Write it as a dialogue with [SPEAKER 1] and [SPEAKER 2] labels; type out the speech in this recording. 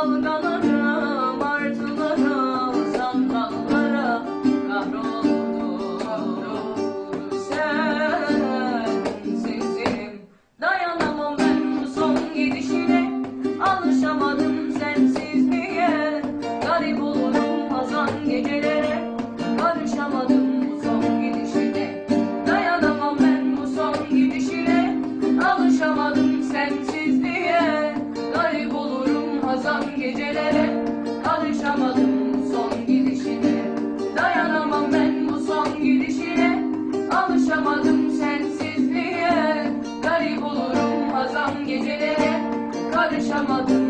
[SPEAKER 1] all gonna Kalan gecelere alışamadım son gidişine. Dayanamam ben bu son gidişine. Alışamadım sensizliğe. Garip olurum hazam gecelere. Karışamadım